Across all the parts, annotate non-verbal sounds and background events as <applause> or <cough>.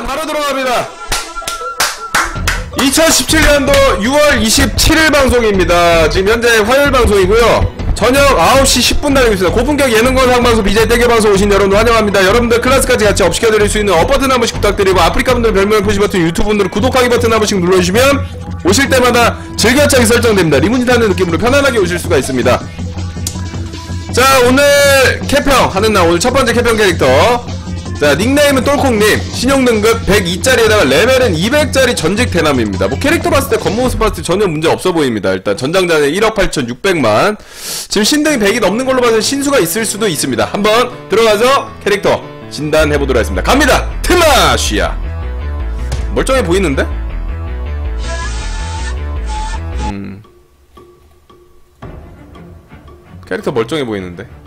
자, 바로 들어갑니다. 2017년도 6월 27일 방송입니다. 지금 현재 화요일 방송이고요. 저녁 9시 10분 달리고 있습니다. 고품격 예능건 상방송 BJ 대결 방송 오신 여러분 환영합니다. 여러분들 클래스까지 같이 업시켜드릴 수 있는 업 버튼 한 번씩 부탁드리고 아프리카 분들 별명 표시 버튼 유튜브 분들은 구독하기 버튼 한 번씩 눌러주시면 오실 때마다 즐겨차기 설정됩니다. 리무진 타는 느낌으로 편안하게 오실 수가 있습니다. 자 오늘 캐평 하는 날 오늘 첫 번째 캐평 캐릭터 자 닉네임은 똘콩님. 신용등급 102짜리에다가 레벨은 200짜리 전직 대남입니다. 뭐 캐릭터 봤을 때 겉모습 봤을 때 전혀 문제 없어 보입니다. 일단 전장자는 1억 8천6백만. 지금 신등이 100이 넘는 걸로 봐서 신수가 있을 수도 있습니다. 한번 들어가서 캐릭터 진단해보도록 하겠습니다. 갑니다! 트마시아. 멀쩡해 보이는데? 음. 캐릭터 멀쩡해 보이는데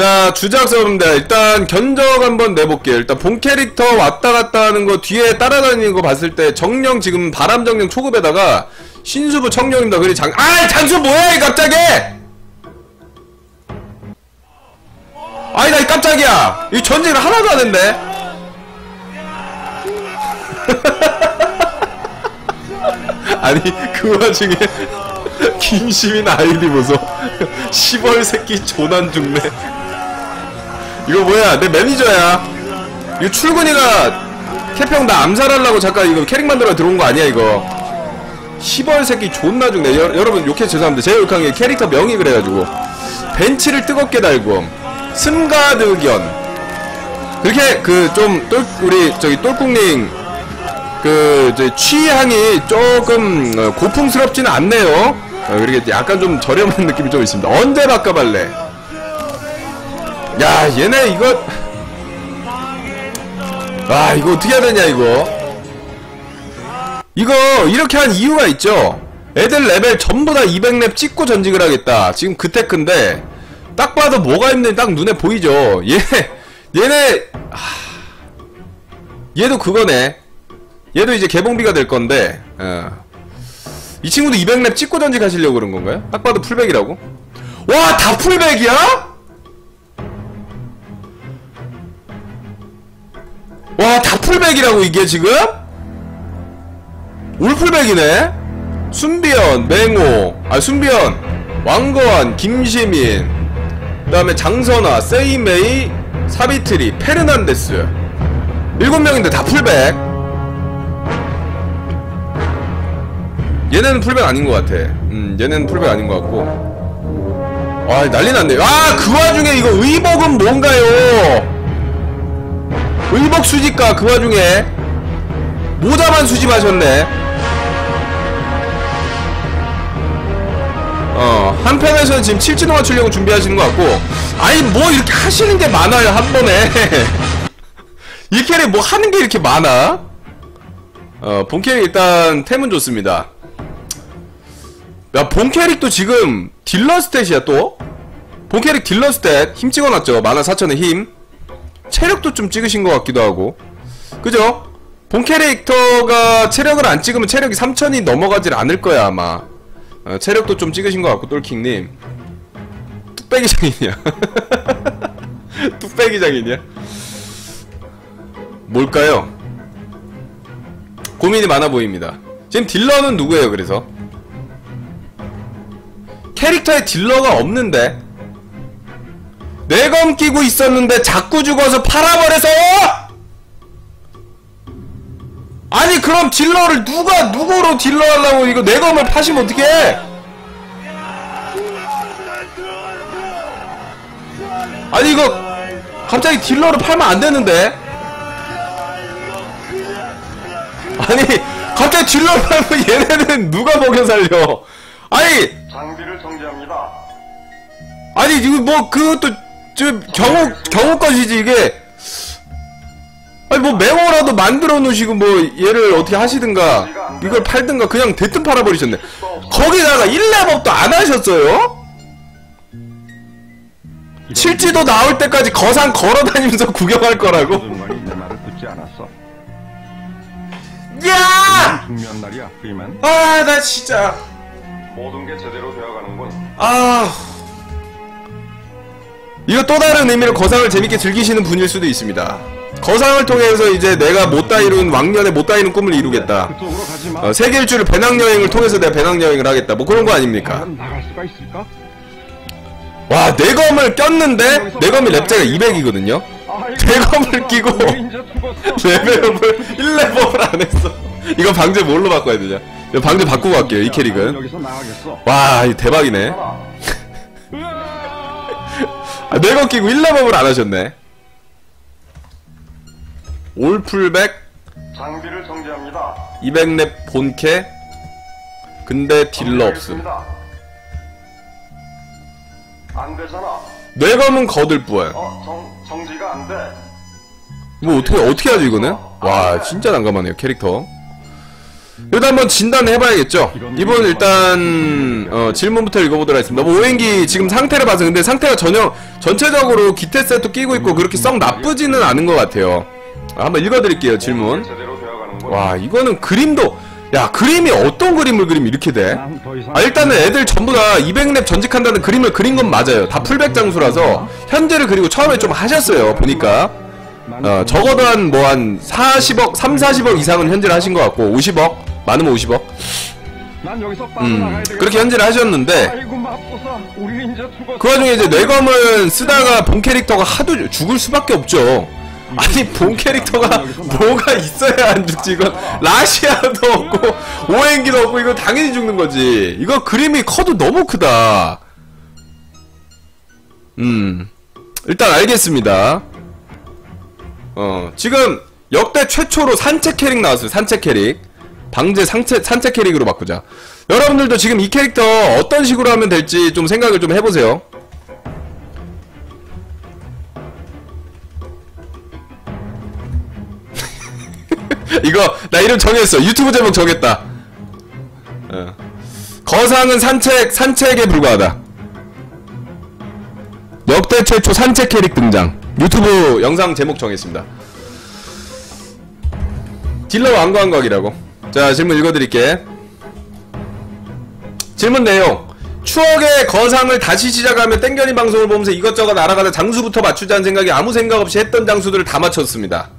자 주작서입니다. 일단 견적 한번 내볼게요. 일단 본 캐릭터 왔다 갔다 하는 거 뒤에 따라다니는 거 봤을 때 정령 지금 바람 정령 초급에다가 신수부 청령입니다. 그리 장 아이 장수 뭐야 이 갑자기 아이 나이 깜짝이야! 이 전쟁을 하나도 안 했네. <laughs> 아니 그 와중에 <laughs> 김시민 아이디 보소. 10월 새끼 조난 죽네 이거 뭐야? 내 매니저야. 이거 출근이가 캐평 나 암살하려고 잠깐 이거 캐릭 만들어 들어온 거 아니야 이거? 10월 새끼 존나 죽네. 여, 여러분 욕해 죄송합니다. 제가 욕한 게 캐릭터 명이 그래가지고. 벤치를 뜨겁게 달고. 승가드견 그렇게 그좀 우리 저기 똘꿍님. 그 취향이 조금 어, 고풍스럽지는 않네요. 어, 그렇게 약간 좀 저렴한 <laughs> 느낌이 좀 있습니다. 언제 바꿔발래? 야 얘네 이거 아 이거 어떻게 해야 되냐 이거 이거 이렇게 한 이유가 있죠. 애들 레벨 전부 다 200렙 찍고 전직을 하겠다. 지금 그 테크인데 딱 봐도 뭐가 있는지 딱 눈에 보이죠. 얘 얘네 하... 얘도 그거네. 얘도 이제 개봉비가 될 건데 어. 이 친구도 200렙 찍고 전직 하시려고 그런 건가요? 딱 봐도 풀백이라고? 와 다 풀백이야? 와 다 풀백이라고 이게 지금? 올풀백이네? 순비연, 맹호, 아 순비연, 왕거환, 김시민 그 다음에 장선아, 세이메이, 사비트리, 페르난데스 일곱 명인데 다 풀백 얘네는 풀백 아닌 것 같아. 음, 얘네는 풀백 아닌 것 같고. 아, 난리 났네. 아, 그 와중에 이거 의복은 뭔가요? 의복 수집가 그 와중에 모자만 수집하셨네. 어, 한편에서는 지금 칠지도 맞추려고 준비하시는 것 같고. 아니, 뭐 이렇게 하시는 게 많아요, 한 번에. <laughs> 이 캐릭 뭐 하는 게 이렇게 많아? 어, 본 캐릭 일단 템은 좋습니다. 야, 본 캐릭도 지금 딜러 스탯이야, 또? 본 캐릭 딜러 스탯, 힘 찍어놨죠. 만화 4천의 힘. 체력도 좀 찍으신 것 같기도 하고. 그죠? 본 캐릭터가 체력을 안 찍으면 체력이 3천이 넘어가질 않을 거야, 아마. 어, 체력도 좀 찍으신 것 같고, 똘킹님. 뚝배기 장이냐? 뚝배기 장이냐? 뭘까요? 고민이 많아 보입니다. 지금 딜러는 누구예요, 그래서? 캐릭터에 딜러가 없는데 내검 끼고 있었는데 자꾸 죽어서 팔아버려서! 아니 그럼 딜러를 누가 누구로 딜러 하려고 이거 내검을 파시면 어떡해? 아니 이거 갑자기 딜러를 팔면 안 되는데? 아니 갑자기 딜러를 팔면 얘네는 누가 먹여 살려? 아니! 장비를 정지합니다. 아니 이거 뭐 그것도 저 경호 경호 것이지 이게 아니 뭐 맹호라도 만들어 놓으시고 뭐 얘를 어떻게 하시든가 이걸 팔든가 그냥 대뜸 팔아버리셨네 거기다가 1렙업도 안 하셨어요? 실지도 나올 때까지 거상 걸어다니면서 <laughs> 구경할 거라고? 야! 중요한 날이야, 프리맨. 아나 진짜 모든 게 제대로 되어가는군. 아 이거 또 다른 의미로 거상을 재밌게 즐기시는 분일 수도 있습니다. 거상을 통해서 이제 내가 못다 이룬 왕년에 못다 이룬 꿈을 이루겠다. 어, 세계 일주를 배낭여행을 통해서 내가 배낭여행을 하겠다. 뭐 그런 거 아닙니까? 와, 내검을 꼈는데 내검이 랩제가 200이거든요. 아이고, 대검을 끼고 이제 죽었어. <laughs> 레벨업을 1레벨을 안 했어. 이거 방제 뭘로 바꿔야 되냐? 방제 바꾸고 갈게요. 이 캐릭은. 와, 이 대박이네. <laughs> 아, 내검 끼고 1레벨을 안 하셨네. 올 풀백 장비를 정지합니다. 200렙 본캐 근데 딜러 없음. 안 되잖아. 뇌검은 거들 뿌어요. 어, 정, 정지가 안 돼. 뭐 어떻게 어떻게 하지 이거는? 와 진짜 난감하네요 캐릭터. 일단 한번 진단을 해봐야겠죠. 이번 일단 어, 질문부터 읽어보도록 하겠습니다. 뭐 오행기 지금 상태를 봐서 근데 상태가 전혀 전체적으로 기태 세트 끼고 있고 그렇게 썩 나쁘지는 않은 것 같아요. 아, 한번 읽어드릴게요 질문. 되어가는군. 와 이거는 그림도 야 그림이 어떤 그림을 그리면 이렇게 돼? 아 일단은 애들 전부 다 200렙 전직한다는 그림을 그린 건 맞아요. 다 풀백 장수라서 현재를 그리고 처음에 좀 하셨어요. 보니까 어, 적어도 한 뭐한 40억, 3, 40억 이상은 현질을 하신 것 같고 50억 많으면 50억. 난 여기서 음 빠져나가야 되겠다. 그렇게 현질을 하셨는데. 그 와중에 이제 뇌검을 쓰다가 본 캐릭터가 하도 죽을 수밖에 없죠. 아니 본 캐릭터가 뭐가 있어야 안 죽지 이건 라시아도 없고 오행기도 없고 이거 당연히 죽는 거지 이거 그림이 커도 너무 크다 음 일단 알겠습니다 어 지금 역대 최초로 산책 캐릭 나왔어요 산책 캐릭 방제 상체, 산책 캐릭으로 바꾸자. 여러분들도 지금 이 캐릭터 어떤 식으로 하면 될지 좀 생각을 좀 해보세요. <laughs> 이거 나 이름 정했어. 유튜브 제목 정했다. 어. 거상은 산책 산책에 불과하다. 역대 최초 산책 캐릭 등장. 유튜브 영상 제목 정했습니다. 딜러 왕관각이라고 자 질문 읽어드릴게 질문 내용 추억의 거상을 다시 시작하며 땡겨니 방송을 보면서 이것저것 알아가다 장수부터 맞추자는 생각이 아무 생각 없이 했던 장수들을 다 맞췄습니다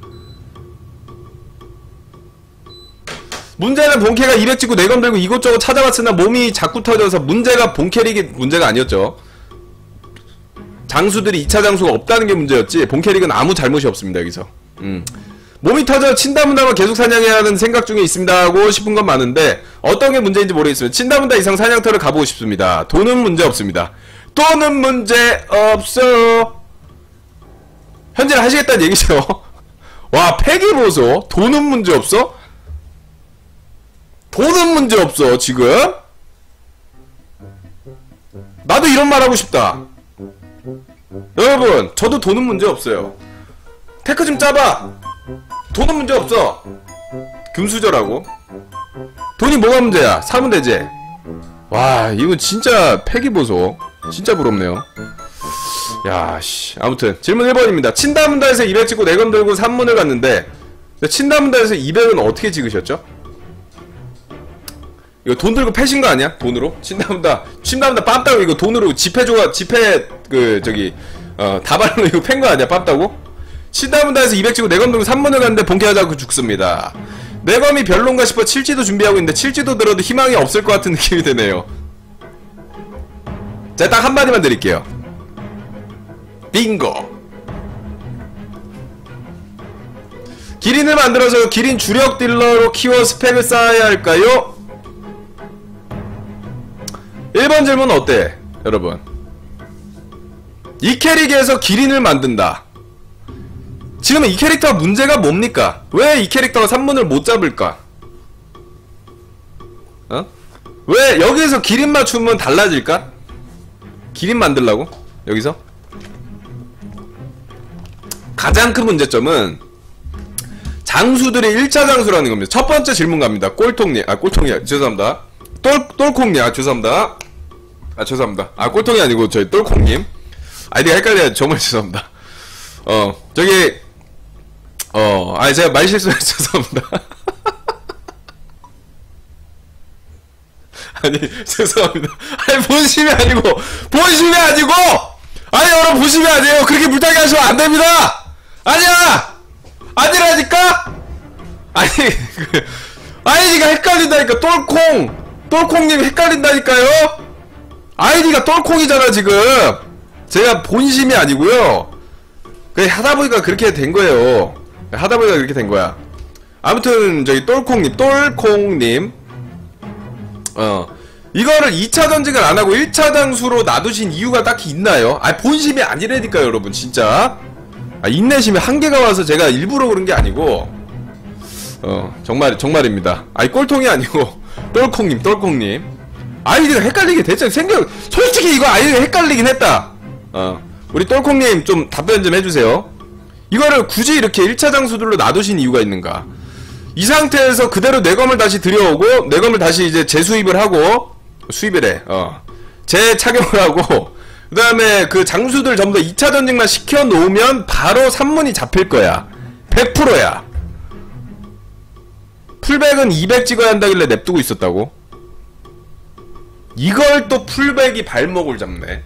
문제는 본캐가 200 찍고 내검 들고 이곳저곳 찾아봤으나 몸이 자꾸 터져서 문제가 본캐릭이 문제가 아니었죠. 장수들이 2차 장수가 없다는 게 문제였지 본캐릭은 아무 잘못이 없습니다 여기서. 음. 몸이 터져 친다문다만 계속 사냥해야 하는 생각 중에 있습니다 하고 싶은 건 많은데 어떤 게 문제인지 모르겠으면 친다문다 이상 사냥터를 가보고 싶습니다. 돈은 문제 없습니다. 돈은 문제 없어. 현재는 하시겠다는 얘기죠. <laughs> 와 폐기 보소 돈은 문제 없어? 돈은 문제 없어 지금 나도 이런 말 하고 싶다 여러분 저도 돈은 문제 없어요 테크 좀 짜봐 돈은 문제 없어. 금수저라고. 돈이 뭐가 문제야? 사면 되지. 와 이거 진짜 패기보소. 진짜 부럽네요. 야씨. 아무튼 질문 1번입니다. 친다문다에서 200 찍고 내검 들고 3문을 갔는데 친다문다에서 200은 어떻게 찍으셨죠? 이거 돈 들고 패신 거 아니야? 돈으로? 친다문다 친다문다 빰따고 이거 돈으로 지폐 조각 지폐 그 저기 어 다발로 이거 팬 거 아니야? 빰따고? 친다문다에서 200 찍고 내검 들고 3문을 갔는데 본캐하지 않고 죽습니다. 내검이 별론가 싶어 칠지도 준비하고 있는데 칠지도 들어도 희망이 없을 것 같은 느낌이 드네요. 자 딱 한마디만 드릴게요. 빙고. 기린을 만들어서 기린 주력 딜러로 키워 스펙을 쌓아야 할까요? 1번 질문 어때? 여러분? 이 캐릭에서 기린을 만든다 지금 이 캐릭터 문제가 뭡니까? 왜 이 캐릭터가 3문을 못 잡을까? 어? 왜 여기에서 기린 맞추면 달라질까? 기린 만들라고? 여기서? 가장 큰 문제점은 장수들의 1차 장수라는 겁니다. 첫 번째 질문 갑니다. 꼴통님, 아, 꼴통이, 죄송합니다. 똘, 똘콩님, 아, 죄송합니다. 아, 죄송합니다. 아, 꼴통이 아니고, 저희 똘콩님. 아이디가 헷갈려요. 정말 <laughs> 죄송합니다. 어, 저기, 어, 아, 제가 말 실수해서 죄송합니다. <laughs> 아니, 죄송합니다. 아니, 본심이 아니고, 본심이 아니고! 아니 여러분 안 돼요. 그렇게 물타기 하시면 안 됩니다! 아니야! 아니라니까? 아니 그, 아이디가 헷갈린다니까. 똘콩! 똘콩님 헷갈린다니까요? 아이디가 똘콩이잖아 지금. 제가 본심이 아니고요. 그 하다 보니까 그렇게 된 거예요 하다 보니까 그렇게 된 거야. 아무튼 저기 똘콩님 똘콩님. 어 이거를 2차 전직을 안 하고 1차 장수로 놔두신 이유가 딱히 있나요? 아 본심이 아니라니까요 여러분 진짜. 아 인내심이 한계가 와서 제가 일부러 그런 게 아니고. 어 정말 정말입니다. 아니 꼴통이 아니고. <laughs> 똘콩님 똘콩님. 아이디가 헷갈리게 됐죠. 생각 솔직히 이거 아이디가 헷갈리긴 했다. 어 우리 똘콩님 좀 답변 좀 해주세요 이거를 굳이 이렇게 1차 장수들로 놔두신 이유가 있는가? 이 상태에서 그대로 뇌검을 다시 들여오고 뇌검을 다시 이제 재수입을 하고 수입이래 어. 재착용을 하고 <laughs> 그 다음에 그 장수들 전부 다 2차 전직만 시켜놓으면 바로 산문이 잡힐 거야. 100%야. 풀백은 200 찍어야 한다길래 냅두고 있었다고? 이걸 또 풀백이 발목을 잡네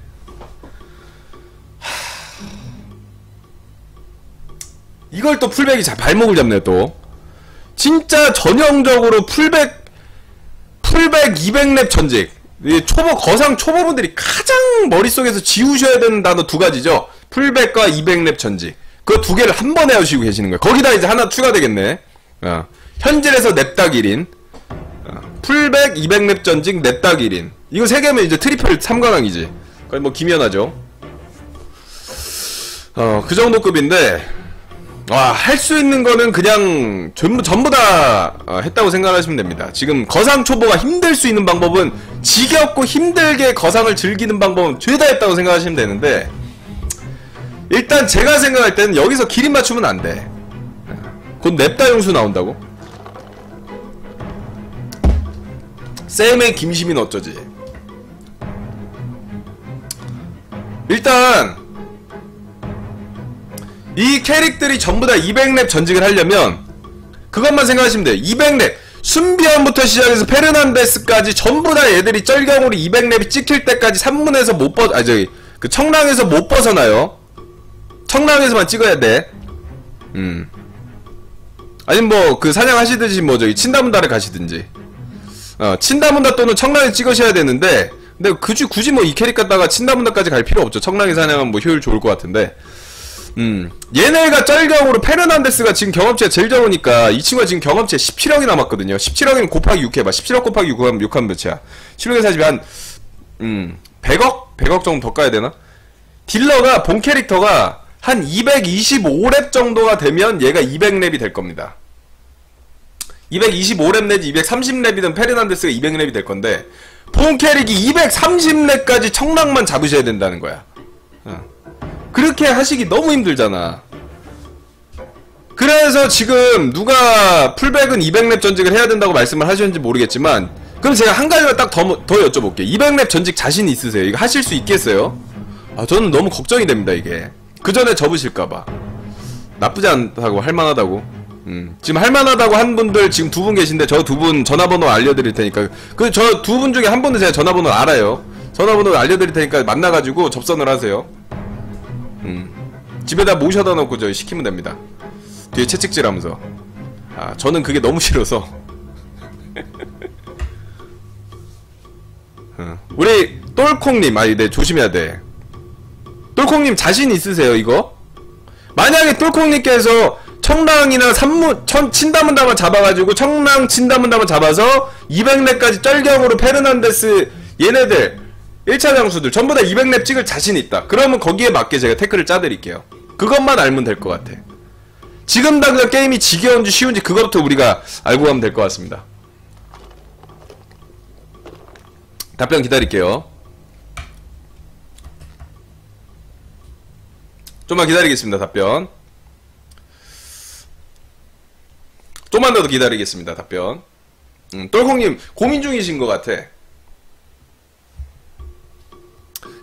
이걸 또 풀백이 자, 발목을 잡네 또. 진짜 전형적으로 풀백 풀백 200랩 전직. 이 초보 거상 초보분들이 가장 머릿속에서 지우셔야 되는 단어 두 가지죠. 풀백과 200랩 전직. 그 두 개를 한 번에 하시고 계시는 거예요. 거기다 이제 하나 추가되겠네. 어. 현질에서 냅딱 1인 어. 풀백 200랩 전직 냅딱 1인 이거 세 개면 이제 트리플 3관왕이지. 거의 뭐 김연아죠. 어그 정도 급인데 와, 할수 있는 거는 그냥 전부, 전부 다 어, 했다고 생각하시면 됩니다. 지금 거상 초보가 힘들 수 있는 방법은 지겹고 힘들게 거상을 즐기는 방법은 죄다 했다고 생각하시면 되는데 일단 제가 생각할 때는 여기서 기린 맞추면 안 돼. 곧 냅다 용수 나온다고? 쌤의 김시민 어쩌지? 일단 이 캐릭들이 전부 다 200랩 전직을 하려면 그것만 생각하시면 돼요. 200랩 순비언부터 시작해서 페르난데스까지 전부 다 얘들이 쩔경으로 200랩이 찍힐 때까지 산문에서 못 벗, 아 저기 그 청랑에서 못 벗어나요. 청랑에서만 찍어야 돼. 음. 아니면 뭐 그 사냥하시듯이 뭐 저기 친다문다를 가시든지. 어 친다문다 또는 청랑에 찍으셔야 되는데 근데 굳이 굳이 뭐 이 캐릭 갖다가 친다문다까지 갈 필요 없죠. 청랑에 사냥하면 뭐 효율 좋을 것 같은데. 음. 얘네가 쩔경으로 페르난데스가 지금 경험치가 제일 적으니까 이 친구가 지금 경험치가 17억이 남았거든요. 17억이면 곱하기 6 해봐. 17억 곱하기 6 하면 6 하면 몇이야? 16에서 40이 한, 음, 100억? 100억 정도 더 까야 되나? 딜러가, 본 캐릭터가 한 225렙 정도가 되면 얘가 200렙이 될 겁니다. 225렙 내지 230렙이든 페르난데스가 200렙이 될 건데, 본 캐릭이 230렙까지 청랑만 잡으셔야 된다는 거야. 어. 그렇게 하시기 너무 힘들잖아. 그래서 지금 누가 풀백은 200랩 전직을 해야 된다고 말씀을 하셨는지 모르겠지만 그럼 제가 한 가지만 딱 더 더 여쭤볼게요. 200랩 전직 자신 있으세요? 이거 하실 수 있겠어요? 아 저는 너무 걱정이 됩니다 이게. 그 전에 접으실까봐. 나쁘지 않다고 할만하다고. 음, 지금 할만하다고 한 분들 지금 두 분 계신데 저 두 분 전화번호 알려드릴 테니까 그 저 두 분 중에 한 분은 제가 전화번호 알아요. 전화번호 알려드릴 테니까 만나가지고 접선을 하세요. 음. 집에다 모셔다 놓고 저 시키면 됩니다. 뒤에 채찍질 하면서. 아, 저는 그게 너무 싫어서. <laughs> 어. 우리 똘콩님, 아니, 네, 조심해야 돼. 똘콩님 자신 있으세요, 이거? 만약에 똘콩님께서 청랑이나 산무, 천, 친다문다만 잡아가지고 청랑, 친다문다만 잡아서 200렙까지 쩔경으로 페르난데스 얘네들 1차 장수들 전부 다 200렙 찍을 자신 있다. 그러면 거기에 맞게 제가 태클을 짜드릴게요. 그것만 알면 될 것 같아. 지금 당장 게임이 지겨운지 쉬운지 그것부터 우리가 알고 가면 될 것 같습니다. 답변 기다릴게요. 좀만 기다리겠습니다. 답변. 좀만 더 기다리겠습니다. 답변. 음, 똘콩님 고민 중이신 것 같아.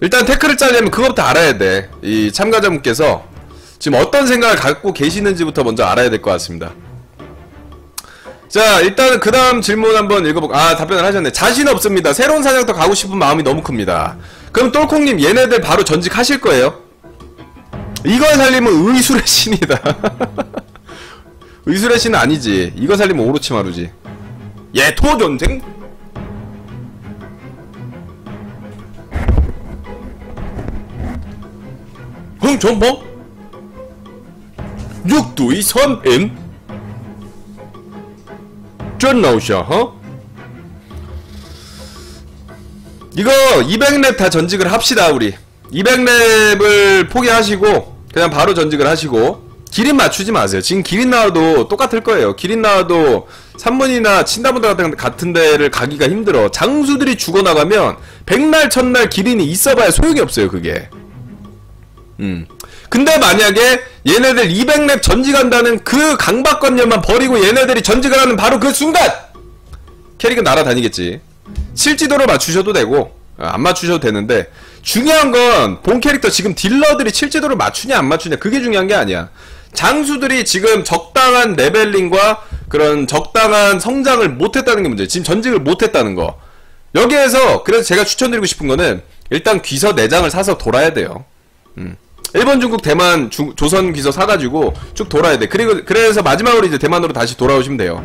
일단 태클을 짜려면 그것부터 알아야 돼. 이 참가자분께서 지금 어떤 생각을 갖고 계시는지부터 먼저 알아야 될 것 같습니다. 자, 일단 그 다음 질문 한번 읽어볼까. 아, 답변을 하셨네. 자신 없습니다. 새로운 사냥터 가고 싶은 마음이 너무 큽니다. 그럼 똘콩님, 얘네들 바로 전직하실 거예요? 이걸 살리면 의술의 신이다. <laughs> 의술의 신은 아니지. 이거 살리면 오로치마루지. 예토 전쟁? 흥정보? 육두의 선임? 真나오셔 어? 이거 200렙 다 전직을 합시다 우리 200렙을 포기하시고 그냥 바로 전직을 하시고 기린 맞추지 마세요 지금 기린 나와도 똑같을 거예요 기린 나와도 산문이나 친다분들 같은, 같은 데를 가기가 힘들어 장수들이 죽어나가면 백날 첫날 기린이 있어봐야 소용이 없어요 그게 음. 근데 만약에 얘네들 200렙 전직한다는 그 강박관념만 버리고 얘네들이 전직을 하는 바로 그 순간 캐릭은 날아다니겠지. 실지도를 맞추셔도 되고 어, 안 맞추셔도 되는데 중요한 건 본 캐릭터 지금 딜러들이 실지도를 맞추냐 안 맞추냐 그게 중요한 게 아니야. 장수들이 지금 적당한 레벨링과 그런 적당한 성장을 못했다는 게 문제예요. 지금 전직을 못했다는 거. 여기에서 그래서 제가 추천드리고 싶은 거는 일단 귀서 4장을 사서 돌아야 돼요. 음. 일본, 중국, 대만, 중- 조선 귀서 사가지고 쭉 돌아야 돼. 그리고 그래서 마지막으로 이제 대만으로 다시 돌아오시면 돼요.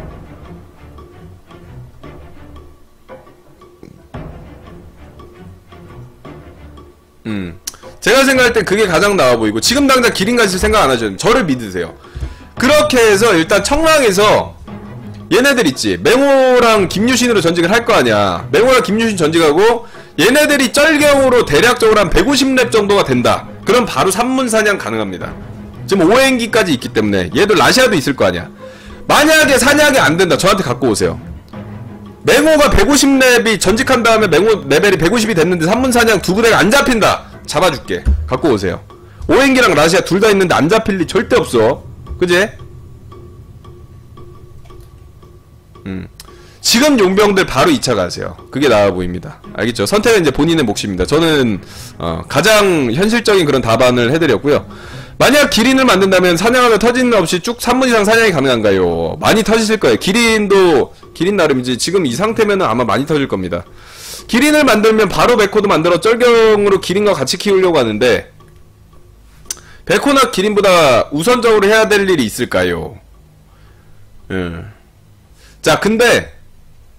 음, 제가 생각할 땐 그게 가장 나아 보이고 지금 당장 기린 가실 생각 안 하죠. 저를 믿으세요. 그렇게 해서 일단 청랑에서 얘네들 있지 맹호랑 김유신으로 전직을 할 거 아니야 맹호랑 김유신 전직하고 얘네들이 쩔경으로 대략적으로 한 150렙 정도가 된다 그럼 바로 산문사냥 가능합니다. 지금 5행기까지 있기 때문에 얘들 라시아도 있을 거 아니야. 만약에 사냥이 안 된다 저한테 갖고 오세요. 맹호가 150렙이 전직한 다음에 맹호 레벨이 150이 됐는데 산문사냥 두 부대가 안 잡힌다. 잡아줄게. 갖고 오세요. 5행기랑 라시아 둘 다 있는데 안 잡힐 리 절대 없어. 그지? 지금 용병들 바로 2차 가세요. 그게 나아 보입니다. 알겠죠? 선택은 이제 본인의 몫입니다. 저는 어, 가장 현실적인 그런 답안을 해드렸고요. 만약 기린을 만든다면 사냥하면 터지는 없이 쭉 3분 이상 사냥이 가능한가요? 많이 터지실 거예요. 기린도 기린 나름이지 지금 이 상태면 아마 많이 터질 겁니다. 기린을 만들면 바로 백호도 만들어 쩔경으로 기린과 같이 키우려고 하는데 백호나 기린보다 우선적으로 해야 될 일이 있을까요? 예. 자, 근데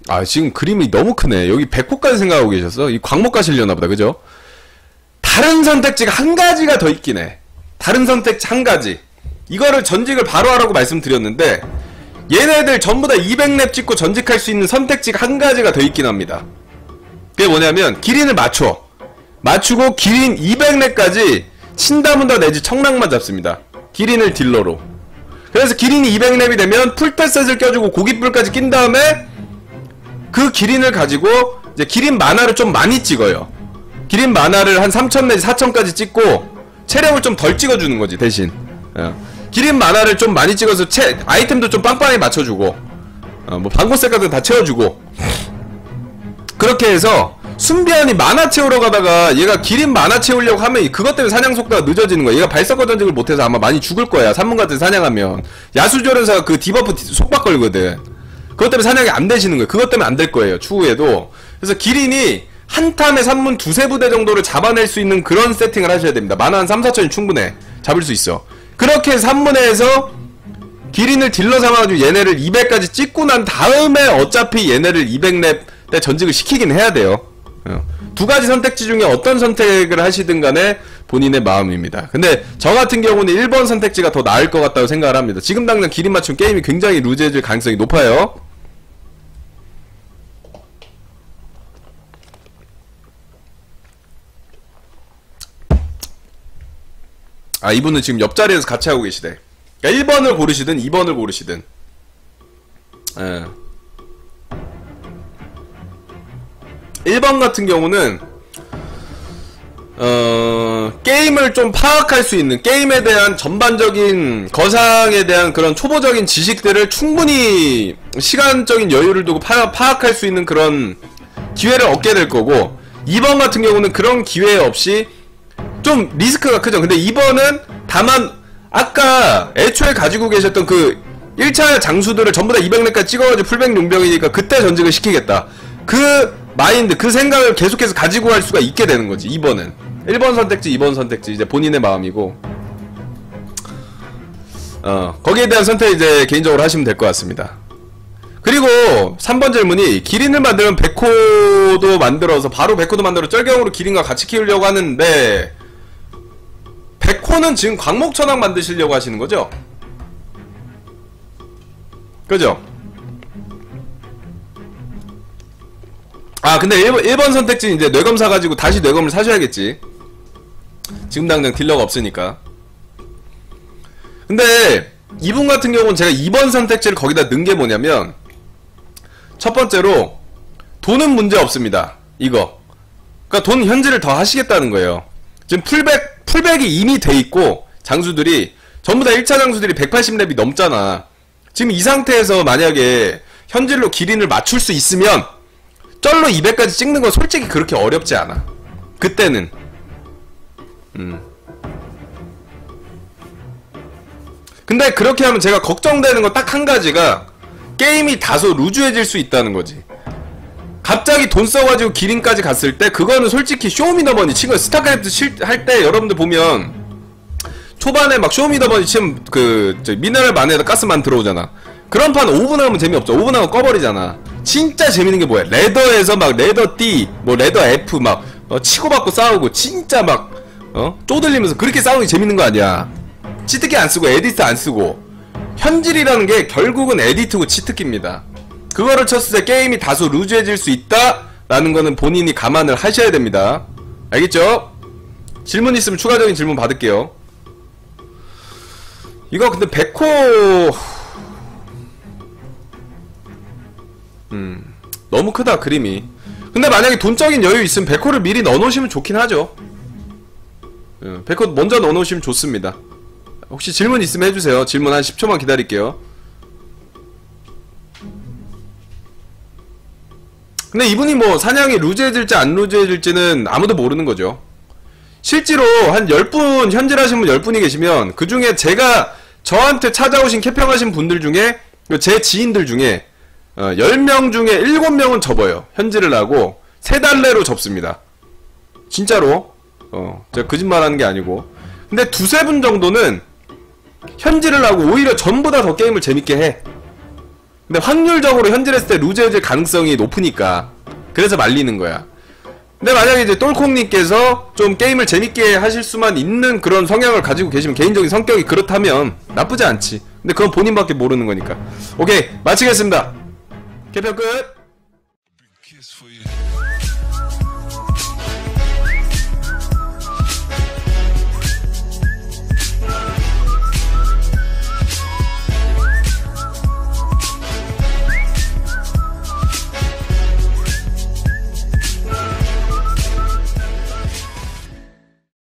아, 지금 그림이 너무 크네. 여기 백호까지 생각하고 계셨어? 이 광목 가시려나 보다. 그죠? 다른 선택지가 한 가지가 더 있긴 해. 다른 선택지 한 가지. 이거를 전직을 바로 하라고 말씀드렸는데 얘네들 전부 다 200렙 찍고 전직할 수 있는 선택지가 한 가지가 더 있긴 합니다. 그게 뭐냐면 기린을 맞춰. 맞추고 기린 200렙까지 친다문다 내지 청랑만 잡습니다. 기린을 딜러로. 그래서 기린이 200렙이 되면 풀패셋을 껴주고 고깃불까지 낀 다음에 그 기린을 가지고 이제 기린 만화를 좀 많이 찍어요. 기린 만화를 한 3천 내지 4천까지 찍고 체력을 좀 덜 찍어주는 거지 대신. 어. 기린 만화를 좀 많이 찍어서 채, 아이템도 좀 빵빵하게 맞춰주고 어, 뭐 방구색 같은 거 다 채워주고 그렇게 해서 순비안이 만화 채우러 가다가 얘가 기린 만화 채우려고 하면 그것 때문에 사냥 속도가 늦어지는 거야. 얘가 발석거 전직을 못해서 아마 많이 죽을 거야. 산문 같은 사냥하면 야수조련사가 그 디버프 속박 걸거든. 그것 때문에 사냥이 안 되시는 거예요. 그것 때문에 안 될 거예요. 추후에도. 그래서 기린이 한 탐에 산문 두세 부대 정도를 잡아낼 수 있는 그런 세팅을 하셔야 됩니다. 만화 한 3, 4천이 충분해. 잡을 수 있어. 그렇게 해서 산문에서 기린을 딜러 삼아가지고 얘네를 200까지 찍고 난 다음에 어차피 얘네를 200렙 때 전직을 시키긴 해야 돼요. 어. 두 가지 선택지 중에 어떤 선택을 하시든 간에 본인의 마음입니다. 근데 저 같은 경우는 1번 선택지가 더 나을 것 같다고 생각을 합니다. 지금 당장 기린 맞춤 게임이 굉장히 루즈해질 가능성이 높아요. 아 이분은 지금 옆자리에서 같이 하고 계시대. 그러니까 1번을 고르시든 2번을 고르시든. 예. 1번 같은 경우는 어, 게임을 좀 파악할 수 있는 게임에 대한 전반적인 거상에 대한 그런 초보적인 지식들을 충분히 시간적인 여유를 두고 파, 파악할 수 있는 그런 기회를 얻게 될 거고 2번 같은 경우는 그런 기회 없이 좀 리스크가 크죠. 근데 2번은 다만 아까 애초에 가지고 계셨던 그 1차 장수들을 전부 다 200렙까지 찍어가지고 풀백 용병이니까 그때 전직을 시키겠다. 그 마인드, 그 생각을 계속해서 가지고 갈 수가 있게 되는 거지, 2번은. 1번 선택지, 2번 선택지, 이제 본인의 마음이고. 어, 거기에 대한 선택 이제 개인적으로 하시면 될 것 같습니다. 그리고 3번 질문이 기린을 만들면 백호도 만들어서 바로 백호도 만들어 쩔경으로 기린과 같이 키우려고 하는데 백호는 지금 광목천왕 만드시려고 하시는 거죠? 그죠? 아 근데 1번, 1번 선택지 이제 뇌검 사가지고 다시 뇌검을 사셔야겠지 지금 당장 딜러가 없으니까 근데 이분 같은 경우는 제가 2번 선택지를 거기다 넣은 게 뭐냐면 첫 번째로 돈은 문제 없습니다. 이거. 그러니까 돈 현질을 더 하시겠다는 거예요. 지금 풀백 풀백이 이미 돼 있고 장수들이 전부 다 1차 장수들이 180렙이 넘잖아. 지금 이 상태에서 만약에 현질로 기린을 맞출 수 있으면 쩔로 200까지 찍는 건 솔직히 그렇게 어렵지 않아. 그때는 음. 근데 그렇게 하면 제가 걱정되는 건 딱 한 가지가 게임이 다소 루즈해질 수 있다는 거지. 갑자기 돈 써가지고 기린까지 갔을 때 그거는 솔직히 쇼미더머니 친구 스타크래프트 할 때 여러분들 보면 초반에 막 쇼미더머니 치면 그저 미네랄 만에다 가스만 들어오잖아. 그런 판 5분 하면 재미없죠. 5분 하면 꺼버리잖아. 진짜 재밌는 게 뭐야? 레더에서 막 레더 D, 뭐 레더 F 막 어, 치고받고 싸우고 진짜 막 어? 쪼들리면서 그렇게 싸우는 게 재밌는 거 아니야. 치트키 안 쓰고 에디트 안 쓰고 현질이라는 게 결국은 에디트고 치트키입니다. 그거를 쳤을 때 게임이 다소 루즈해질 수 있다 라는 거는 본인이 감안을 하셔야 됩니다. 알겠죠? 질문 있으면 추가적인 질문 받을게요. 이거 근데 백호 음 너무 크다 그림이. 근데 만약에 돈적인 여유 있으면 백호를 미리 넣어놓으시면 좋긴 하죠. 예, 백호 먼저 넣어놓으시면 좋습니다. 혹시 질문 있으면 해주세요. 질문 한 10초만 기다릴게요. 근데 이분이 뭐 사냥이 루즈해질지 안 루즈해질지는 아무도 모르는 거죠. 실제로 한 10분, 현질하신 분 10분이 계시면 그 중에 제가 저한테 찾아오신 캐평하신 분들 중에 제 지인들 중에 어, 10명 중에 7명은 접어요. 현질을 하고 3달래로 접습니다. 진짜로. 어, 제가 거짓말 하는 게 아니고. 근데 두세 분 정도는 현질을 하고 오히려 전보다 더 게임을 재밌게 해. 근데 확률적으로 현질했을 때 루즈해질 가능성이 높으니까. 그래서 말리는 거야. 근데 만약에 이제 똘콩님께서 좀 게임을 재밌게 하실 수만 있는 그런 성향을 가지고 계시면 개인적인 성격이 그렇다면 나쁘지 않지. 근데 그건 본인밖에 모르는 거니까. 오케이, 마치겠습니다. 개편 끝!